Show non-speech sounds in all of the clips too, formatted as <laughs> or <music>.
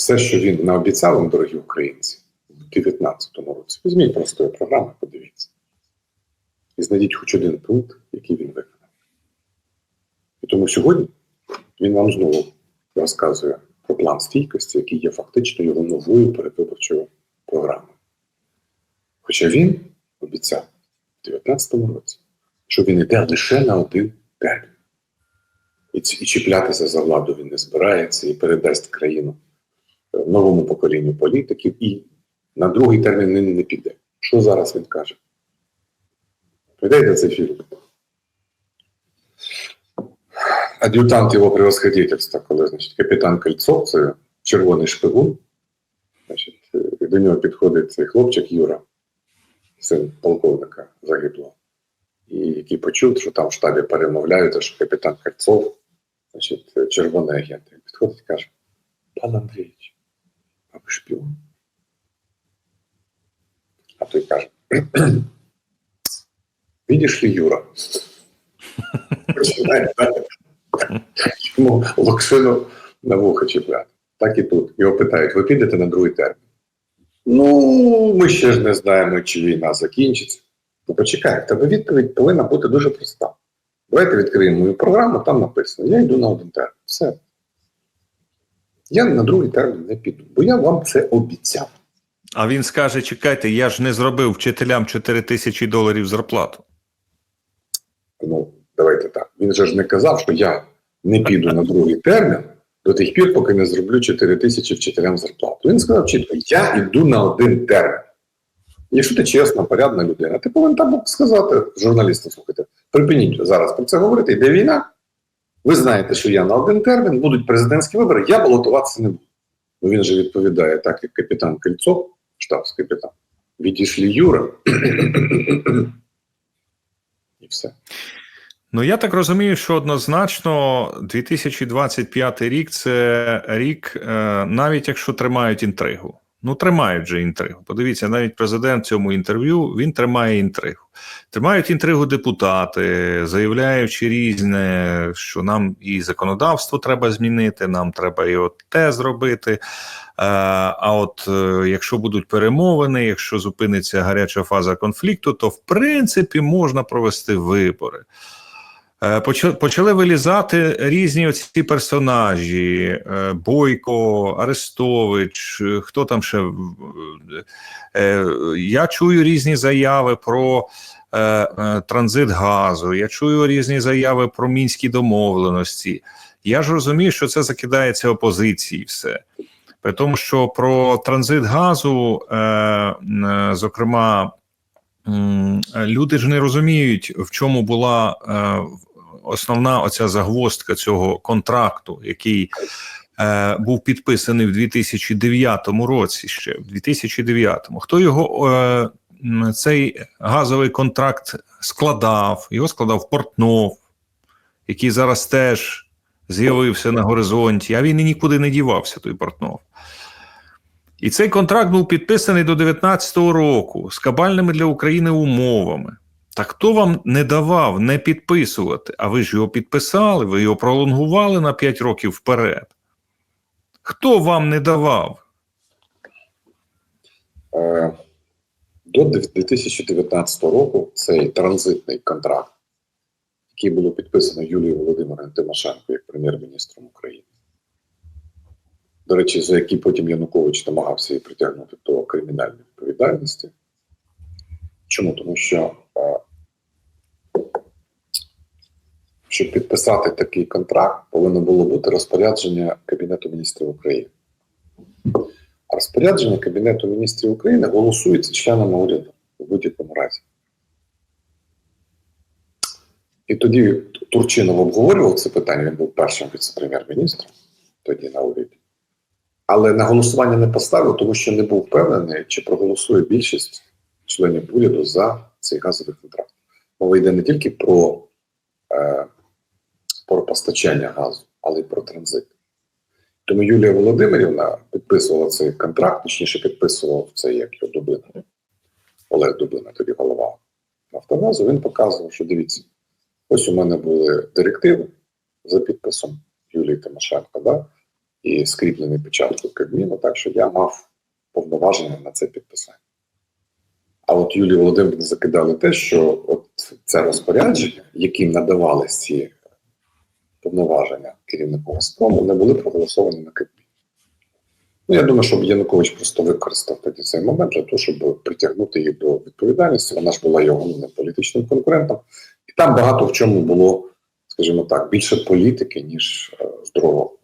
все, що він наобіцяв вам, дорогі українці, в 2019 році. Візьміть просто його програму, подивіться. І знайдіть хоч один пункт, який він виконав. І тому сьогодні він вам знову розказує про план стійкості, який є фактично його новою передвиборчою програмою. Хоча він обіцяв в 2019 році, що він йде лише на один термін. І, чіплятися за владу він не збирається і передасть країну новому поколінню політиків, і на другий термін він не піде. Що зараз він каже? Придайте цей фільм. Ад'ютант його превосходительства, коли значить, капітан Кольцов, це червоний шпигун. Значить, до нього підходить цей хлопчик Юра, син полковника загиблого, і який почув, що там в штабі перемовляються, що капітан Кольцов, значить, червоний агент. Підходить і каже: Пан Андрійович, а ви шпіон? А той каже: Видиш ли, Юра? Йому локшину на вухо чіпляти. Так і тут. Його питають: ви підете на другий термін? Ну, ми ще ж не знаємо, чи війна закінчиться. Ну, почекай, в тебе відповідь повинна бути дуже проста. Давайте відкриємо мою програму, там написано: я йду на один термін. Все. Я на другий термін не піду, бо я вам це обіцяв. А він скаже: чекайте, я ж не зробив вчителям 4 тисячі доларів зарплату. Ну, давайте так. Він же ж не казав, що я не піду на другий термін до тих пір, поки не зроблю 4 тисячі вчителям зарплату. Він сказав чітко: я йду на один термін. Якщо ти чесна, порядна людина, ти повинен так сказати журналістам, слухайте, припиніть зараз про це говорити, йде війна. Ви знаєте, що я на один термін, будуть президентські вибори, я балотуватися не буду. Ну він же відповідає, так як капітан Кольцов, штабс капітан, відійшлі Юра. І все. Ну я так розумію, що однозначно 2025 рік це рік, е, навіть якщо тримають інтригу. Ну, тримають же інтригу. Подивіться, навіть президент в цьому інтерв'ю він тримає інтригу. Тримають інтригу депутати, заявляючи різне, що нам і законодавство треба змінити, нам треба і от те зробити. Е, А от е, якщо будуть перемовини, якщо зупиниться гаряча фаза конфлікту, то в принципі можна провести вибори. Е, поча- Почали вилізати різні оці персонажі: е, Бойко, Арестович, хто там ще. е, Я чую різні заяви про транзит газу, я чую різні заяви про мінські домовленості. Я ж розумію, що це закидається опозиції все. При тому, що про транзит газу, зокрема, люди ж не розуміють, в чому була основна оця загвоздка цього контракту, який е, був підписаний в 2009 році. Ще в 2009. Хто його е, цей газовий контракт складав? Його складав Портнов, який зараз теж з'явився на горизонті, а він і нікуди не дівався, той Портнов. І цей контракт був підписаний до 2019 року з кабальними для України умовами. Так хто вам не давав не підписувати, а ви ж його підписали, ви його пролонгували на 5 років вперед. Хто вам не давав? Е, До 2019 року цей транзитний контракт, який було підписано Юлією Володимиром Тимошенко як прем'єр-міністром України. До речі, за який потім Янукович намагався її притягнути до кримінальної відповідальності. Чому? Тому що е, щоб підписати такий контракт, повинно було бути розпорядження Кабінету міністрів України. А розпорядження Кабінету міністрів України голосується членами уряду у будь-якому разі. І тоді Турчинов обговорював це питання, він був першим віце-прем'єр-міністром тоді на уряді. Але на голосування не поставив, тому що не був впевнений, чи проголосує більшість членів уряду за цей газовий контракт. Мова йде не тільки про, е, про постачання газу, але й про транзит. Тому Юлія Володимирівна підписувала цей контракт, точніше підписував це як його Дубина. Олег Дубина, тоді голова Нафтогазу. Він показував, що дивіться, ось у мене були директиви за підписом Юлії Тимошенко. Да? і скріплений печаткою Кабміну, так що я мав повноваження на це підписання. А от Юлії Володимирівні закидали те, що от це розпорядження, яким надавались ці повноваження керівнику Газпрому, не були проголосовані на Кабміні. Ну, я думаю, що Янукович просто використав тоді цей момент для того, щоб притягнути її до відповідальності. Вона ж була його головним політичним конкурентом. І там багато в чому було, скажімо так, більше політики, ніж е, здорового.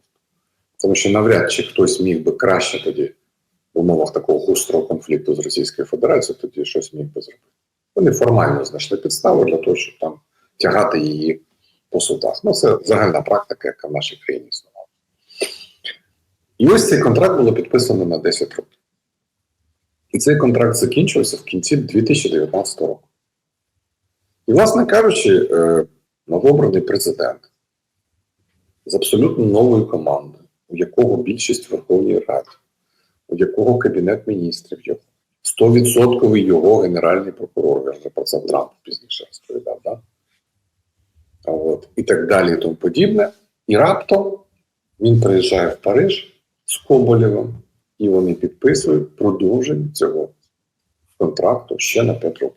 Тому що навряд чи хтось міг би краще тоді в умовах такого гострого конфлікту з Російською Федерацією тоді щось міг би зробити. Вони формально знайшли підстави для того, щоб там тягати її по судах. Ну, це загальна практика, яка в нашій країні існувала. І ось цей контракт було підписано на 10 років. І цей контракт закінчився в кінці 2019 року. І, власне кажучи, е, новообраний президент з абсолютно новою командою, у якого більшість в Верховній Раді, у якого Кабінет міністрів його, 100% його генеральний прокурор, я вже про це Трамп пізніше розповідав, да? От, і так далі, і тому подібне. І раптом він приїжджає в Париж з Коболєвим, і вони підписують продовження цього контракту ще на 5 років.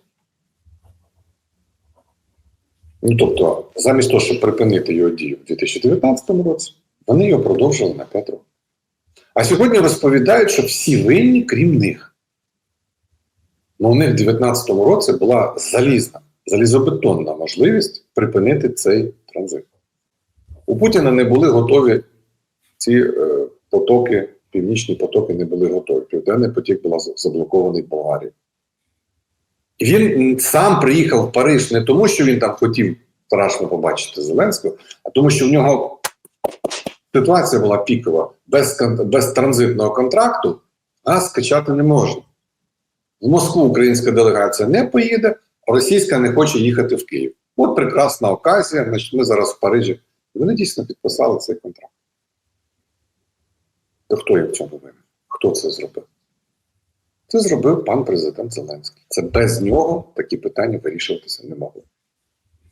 Ну, тобто, замість того, щоб припинити його дію в 2019 році, вони його продовжили на 5 років. А сьогодні розповідають, що всі винні, крім них. Ну, у них в 2019 році була залізна, залізобетонна можливість припинити цей транзит. У Путіна не були готові ці е, потоки, північні потоки не були готові. Південний потік був заблокований в Болгарії. Він сам приїхав в Париж не тому, що він там хотів страшно побачити Зеленського, а тому, що в нього ситуація була пікова. Без, без транзитного контракту газ скачати не можна. В Москву українська делегація не поїде, а російська не хоче їхати в Київ. От прекрасна оказія, значить, ми зараз в Парижі. І вони дійсно підписали цей контракт. То хто їм в цьому винен? Хто це зробив? Це зробив пан президент Зеленський. Це без нього такі питання вирішуватися не могли.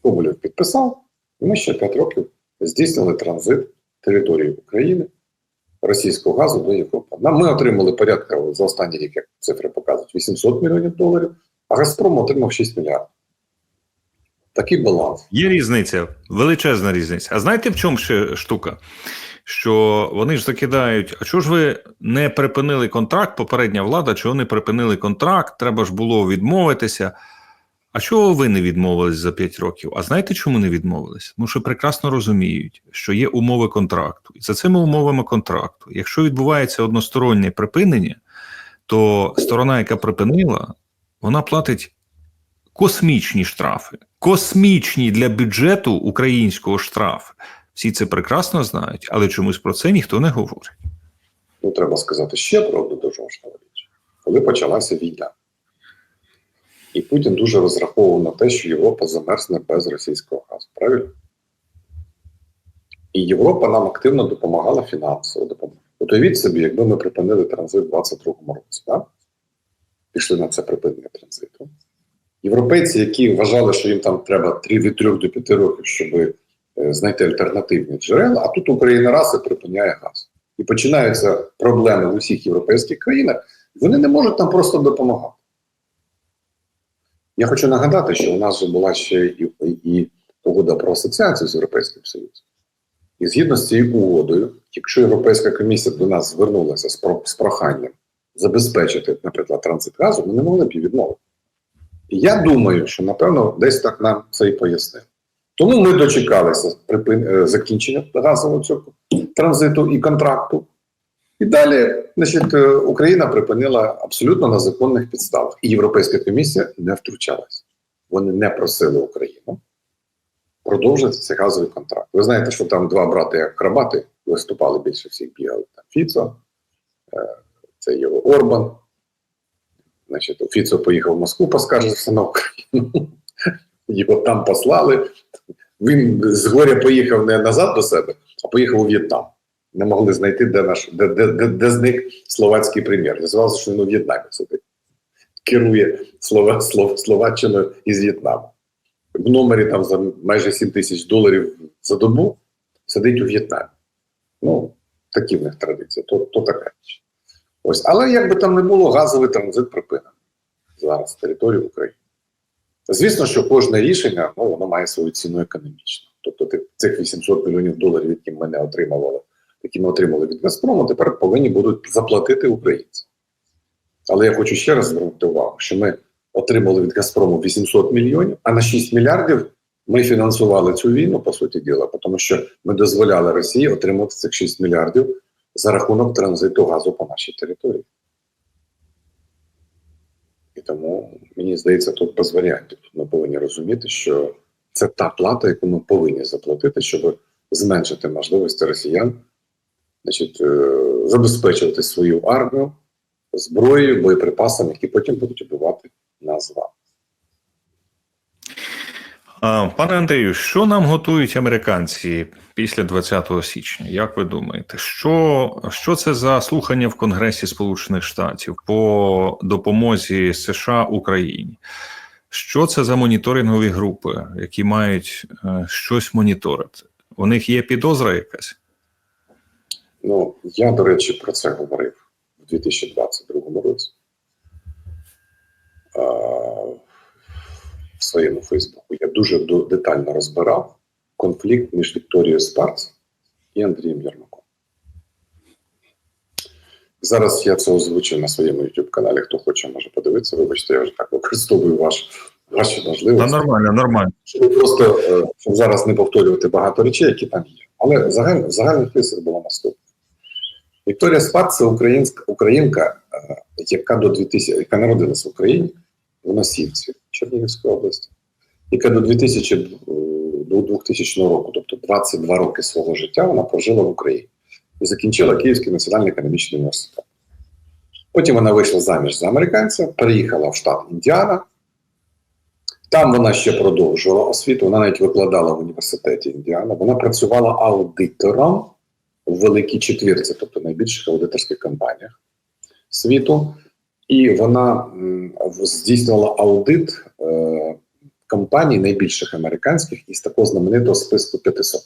Коболєв підписав, і ми ще 5 років здійснили транзит території України російського газу до Європи. Ми отримали порядка за останній рік, як цифри показують, 800 мільйонів доларів, а Газпром отримав 6 мільярдів. Такий баланс. Є різниця, величезна різниця. А знаєте, в чому ще штука? Що вони ж закидають, а чого ж ви не припинили контракт? Попередня влада, чого не припинили контракт? Треба ж було відмовитися. А чого ви не відмовились за 5 років? А знаєте, чому не відмовились? Тому що прекрасно розуміють, що є умови контракту. І за цими умовами контракту, якщо відбувається одностороннє припинення, то сторона, яка припинила, вона платить космічні штрафи, космічні для бюджету українського штрафи. Всі це прекрасно знають, але чомусь про це ніхто не говорить. Ну, треба сказати ще про одну дуже важливу річ. Коли почалася війна, і Путін дуже розраховував на те, що Європа замерзне без російського газу. Правильно? І Європа нам активно допомагала фінансово допомогла. От уявіть собі, якби ми припинили транзит в 22-му році, так? Пішли на це припинення транзиту. Європейці, які вважали, що їм там треба 3 від 3 до 5 років, щоб е, знайти альтернативні джерела, а тут Україна раз і припиняє газ. І починаються проблеми в усіх європейських країнах, вони не можуть там просто допомагати. Я хочу нагадати, що у нас же була ще і, і угода про асоціацію з Європейським Союзом. І згідно з цією угодою, якщо Європейська комісія до нас звернулася з проханням забезпечити, наприклад, транзит газу, ми не могли б її відмовити. Я думаю, що напевно десь так нам це і пояснили. Тому ми дочекалися е, закінчення газового цього транзиту і контракту. І далі, значить, е, Україна припинила абсолютно на законних підставах. І Європейська комісія не втручалася. Вони не просили Україну продовжити цей газовий контракт. Ви знаєте, що там два брати як крабати виступали більше всіх бігали. Там Фіцо, е, це його Орбан. Значить, Фіцо поїхав в Москву, поскаржився на Україну. <laughs> Його там послали. Він з горя поїхав не назад до себе, а поїхав у В'єтнам. Не могли знайти, де наш де, де, де, де зник словацький прем'єр. Називався, що він у В'єтнамі сидить. Керує Слова, Слов, Словаччиною із В'єтнаму. В номері там за майже 7 тисяч доларів за добу сидить у В'єтнамі. Ну, Такі в них традиції, то, то така річ. Ось. Але як би там не було, газовий транзит припинений зараз з території України. Звісно, що кожне рішення ну, воно має свою ціну економічну. Тобто цих 800 мільйонів доларів, які ми не отримували, які ми отримали від Газпрому, тепер повинні будуть заплатити українці. Але я хочу ще раз звернути увагу, що ми отримали від Газпрому 800 мільйонів, а на 6 мільярдів ми фінансували цю війну, по суті діла, тому що ми дозволяли Росії отримати цих 6 мільярдів за рахунок транзиту газу по нашій території. І тому мені здається, тут без варіантів. Тут ми повинні розуміти, що це та плата, яку ми повинні заплатити, щоб зменшити можливості росіян, значить, е, забезпечувати свою армію зброєю, боєприпасами, які потім будуть убивати нас з вами. Пане Андрію, що нам готують американці після 20 січня? Як ви думаєте, що, що це за слухання в Конгресі Сполучених Штатів по допомозі США Україні? Що це за моніторингові групи, які мають е, щось моніторити? У них є підозра якась? Ну, я, до речі, про це говорив у 2022 році в своєму Фейсбуку. Я дуже детально розбирав конфлікт між Вікторією Спарц і Андрієм Єрмаком. Зараз я це озвучив на своєму YouTube каналі. Хто хоче, може подивитися. Вибачте, я вже так використовую ваш, ваші можливості нормально, нормально. щоб просто е, щоб зараз не повторювати багато речей, які там є. Але загальний, загальний фісик було наступне. Вікторія Спад це українська українка, е, яка до 2000, яка народилася в Україні в Носівці Чернігівської області, яка до 2000, е, до 2000 року, тобто 22 роки свого життя, вона прожила в Україні і закінчила Київський національний економічний університет. Потім вона вийшла заміж за американця, переїхала в штат Індіана. Там вона ще продовжувала освіту. Вона навіть викладала в університеті Індіана. Вона працювала аудитором в великій четвірці, тобто найбільших аудиторських компаніях світу. І вона здійснювала аудит е, компаній найбільших американських із такого знаменитого списку 500.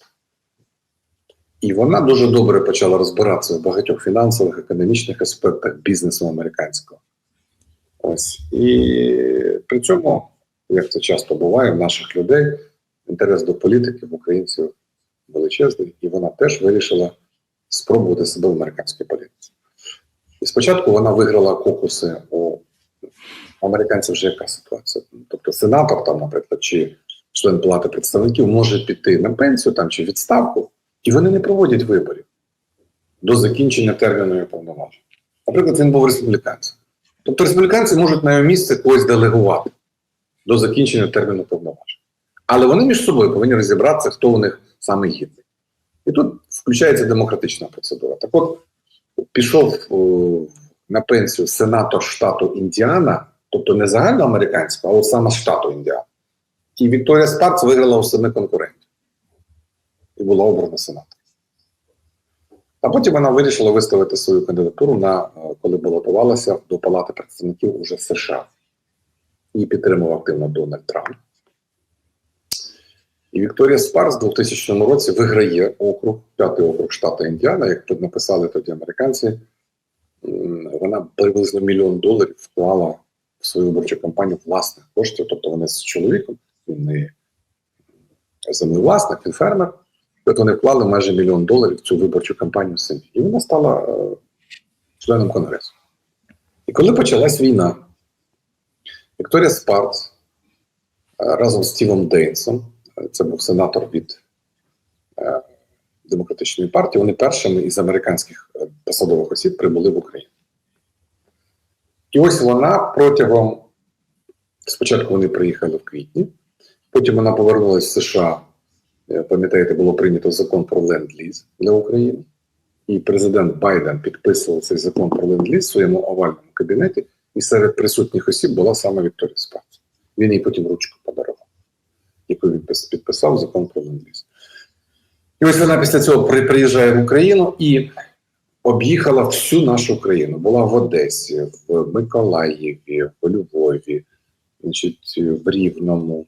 І вона дуже добре почала розбиратися в багатьох фінансових, економічних аспектах бізнесу американського. Ось. І при цьому як це часто буває в наших людей, інтерес до політики в українців величезний, і вона теж вирішила спробувати себе в американській політиці. І спочатку вона виграла кокуси у американців вже яка ситуація? Тобто сенатор, там, наприклад, чи член палати представників може піти на пенсію там, чи відставку, і вони не проводять виборів до закінчення терміну повноважень. Наприклад, він був республіканцем. Тобто республіканці можуть на його місце когось делегувати до закінчення терміну повноважень. Але вони між собою повинні розібратися, хто у них саме гідний. І тут включається демократична процедура. Так от пішов о, на пенсію сенатор штату Індіана, тобто не загальноамериканського, а от саме штату Індіана. І Вікторія Спарц виграла у семи конкурентів і була обрана сенатором. А потім вона вирішила виставити свою кандидатуру на е, коли балотувалася до Палати представників уже США. Її підтримував активно Дональд Трамп. І Вікторія Спарс в 2000 році виграє округ, п'ятий округ штату Індіана, як написали тоді американці. Вона приблизно мільйон доларів вклала свою виборчу кампанію власних коштів. Тобто вони з чоловіком, він не землевласник, він фермер. От вони вклали майже мільйон доларів в цю виборчу кампанію самі. І вона стала е, членом Конгресу. І коли почалась війна, Вікторія Спарц е, разом з Стівом Дейнсом, е, це був сенатор від е, демократичної партії, вони першими із американських е, посадових осіб прибули в Україну. І ось вона протягом спочатку вони приїхали в квітні, потім вона повернулася в США. Е, Пам'ятаєте, було прийнято закон про ленд-ліз для України. І президент Байден підписував цей закон про ленд-ліз в своєму овальному кабінеті, і серед присутніх осіб була саме Вікторія Спарц. Він їй потім ручку подарував, яку він підписав закон про ленд-ліз. І ось вона після цього приїжджає в Україну і об'їхала всю нашу країну. Була в Одесі, в Миколаєві, в Львові, значить, в Рівному,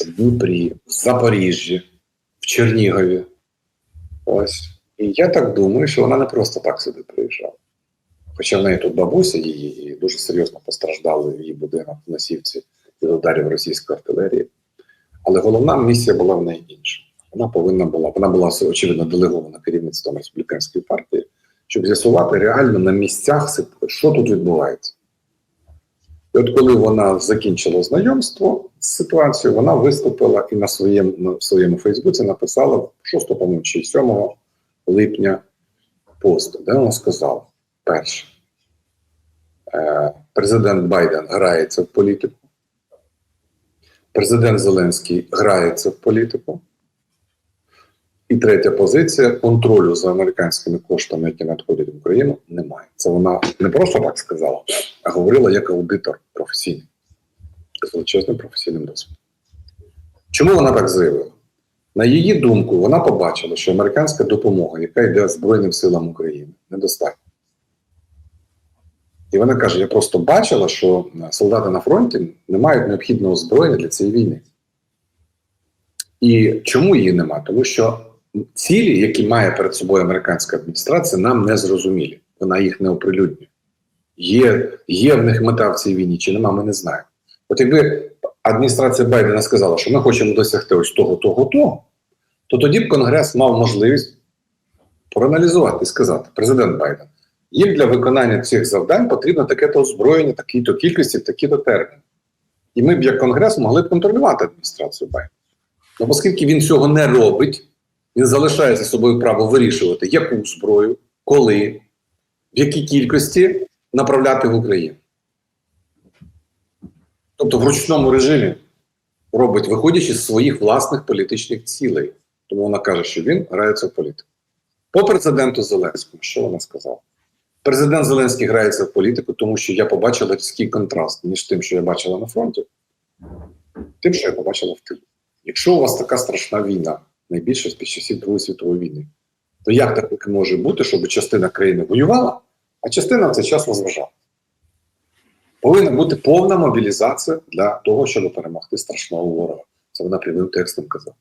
в Дніпрі, в Запоріжжі, в Чернігові. Ось. І я так думаю, що вона не просто так сюди приїжджала. Хоча в неї тут бабуся її дуже серйозно постраждали її будинок в Носівці від ударів російської артилерії. Але головна місія була в неї інша. Вона повинна була, вона була очевидно делегована керівництвом республіканської партії, щоб з'ясувати реально на місцях, що тут відбувається. І от коли вона закінчила знайомство з ситуацією, вона виступила і на своєму, на своєму Фейсбуці написала 6, по-моєму, чи 7 липня пост, де вона сказала: перше, е, президент Байден грається в політику, президент Зеленський грається в політику. І третя позиція контролю за американськими коштами, які надходять в Україну, немає. Це вона не просто так сказала, а говорила як аудитор професійний з величезним професійним досвідом. Чому вона так заявила? На її думку, вона побачила, що американська допомога, яка йде Збройним силам України, недостатня. І вона каже: я просто бачила, що солдати на фронті не мають необхідного озброєння для цієї війни. І чому її нема? Тому що цілі, які має перед собою американська адміністрація, нам не зрозумілі. Вона їх не оприлюднює. Є, є в них мета в цій війні, чи нема, ми не знаємо. От якби адміністрація Байдена сказала, що ми хочемо досягти ось того, того, того, то тоді б Конгрес мав можливість проаналізувати і сказати: президент Байден, їм для виконання цих завдань потрібно таке-то озброєння, такі-то кількості, такі-то терміни. І ми б як Конгрес могли б контролювати адміністрацію Байдена. Ну, оскільки він цього не робить, він залишає за собою право вирішувати, яку зброю, коли, в якій кількості направляти в Україну. Тобто в ручному режимі робить, виходячи з своїх власних політичних цілей. Тому вона каже, що він грається в політику. По президенту Зеленському, що вона сказала? Президент Зеленський грається в політику, тому що я побачила різкий контраст між тим, що я бачила на фронті, тим, що я побачила в тилі. Якщо у вас така страшна війна, найбільше з під часів Другої світової війни, то як так може бути, щоб частина країни воювала, а частина в цей час розважала? Повинна бути повна мобілізація для того, щоб перемогти страшного ворога. Це вона прямим текстом казала.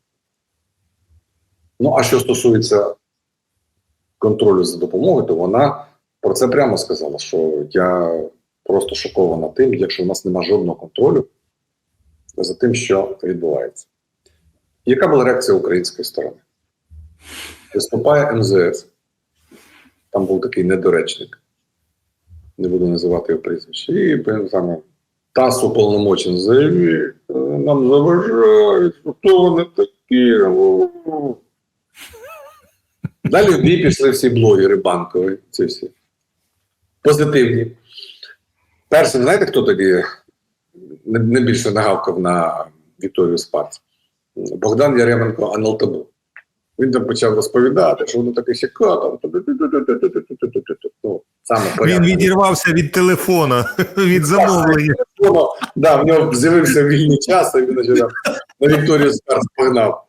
Ну, а що стосується контролю за допомогою, то вона про це прямо сказала, що я просто шокована тим, якщо в нас немає жодного контролю за тим, що відбувається. Яка була реакція української сторони? Виступає МЗС. Там був такий недоречник, не буду називати його прізвище. І саме ТАСС уполномочен заявив, нам заважають, хто вони такі. Далі в бій пішли всі блогери банкові, ці всі. Позитивні. Першим, знаєте, хто тоді не більше нагавкав на Вікторію Спарц? Богдан Яременко НЛТБ. Він там почав розповідати, що воно таке сяка, там. Він відірвався від телефона, від замовлення. Да, в нього з'явився вільний час, і він почав на Вікторію Спарц погнав.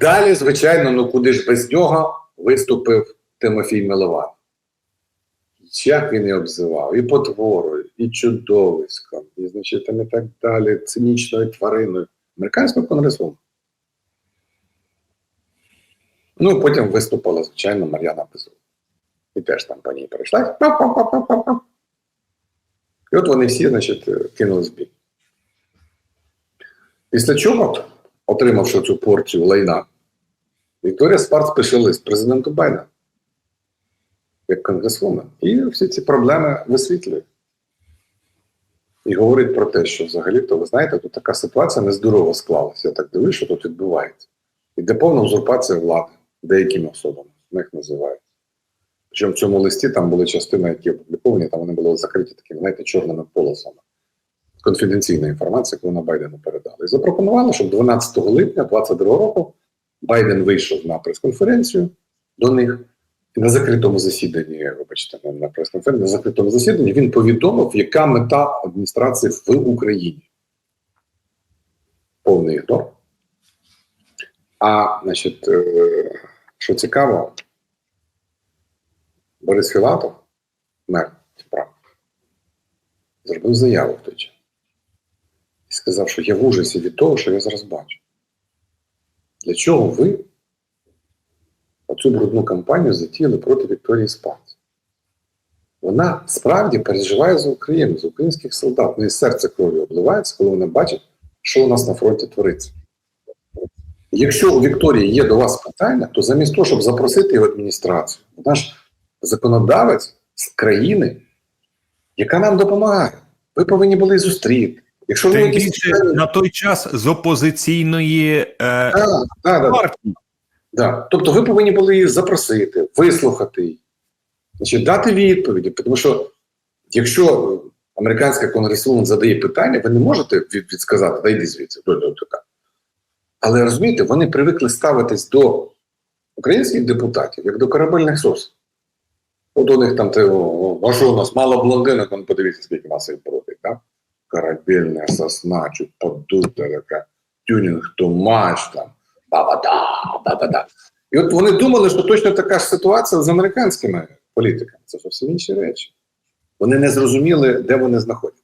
Далі, звичайно, ну куди ж без нього виступив Тимофій Милован. Як він і обзивав, і потворою, і чудовиськом, і, значить, і так далі, цинічною твариною. Американського конгресу. Ну, потім виступила, звичайно, Мар'яна Безугла. І теж там по ній перейшла. І от вони всі, значить, кинули збій. Після чого, отримавши цю порцію лайна, Вікторія Спарц пише лист президенту Байдену як конгресвумен. І всі ці проблеми висвітлює. І говорить про те, що взагалі-то, ви знаєте, тут така ситуація нездорово склалася. Я так дивлюсь, що тут відбувається. Іде повна узурпація влади деякими особами, ми їх називають. Причому в цьому листі там були частини, які опубліковані, там вони були закриті такими, знаєте, чорними полосами. Конфіденційна інформація, яку вона Байдену передала. І запропонували, щоб 12 липня 2022 року Байден вийшов на прес-конференцію до них. На закритому засіданні, вибачте, на прес-конференції, на закритому засіданні він повідомив, яка мета адміністрації в Україні. Повний ігнор. А, значить, е, що цікаво, Борис Філатов, мер Дніпра, зробив заяву в той час. І сказав, що я в ужасі від того, що я зараз бачу. Для чого ви оцю брудну кампанію затіяли проти Вікторії Спанс. Вона справді переживає за Україну, за українських солдат. Ну і серце крові обливається, коли вона бачить, що у нас на фронті твориться. Якщо у Вікторії є до вас питання, то замість того, щоб запросити його адміністрацію, вона ж законодавець з країни, яка нам допомагає. Ви повинні були зустріти. Якщо ви якісь на той час з опозиційної е, да. партії. Да. Тобто ви повинні були її запросити, вислухати її, значить, дати відповіді. Тому що якщо американська конгресвумен задає питання, ви не можете від, відсказати, да йди звідси, до, до. Але розумієте, вони привикли ставитись до українських депутатів як до корабельних сос. От у них там те, а що у нас мало блондинок, ну подивіться, скільки нас проти, так? Корабельна сосна, чуть подута така, тюнінг то матч там, ба-ба-да, ба-ба-да. І от вони думали, що точно така ж ситуація з американськими політиками. Це зовсім інші речі. Вони не зрозуміли, де вони знаходяться.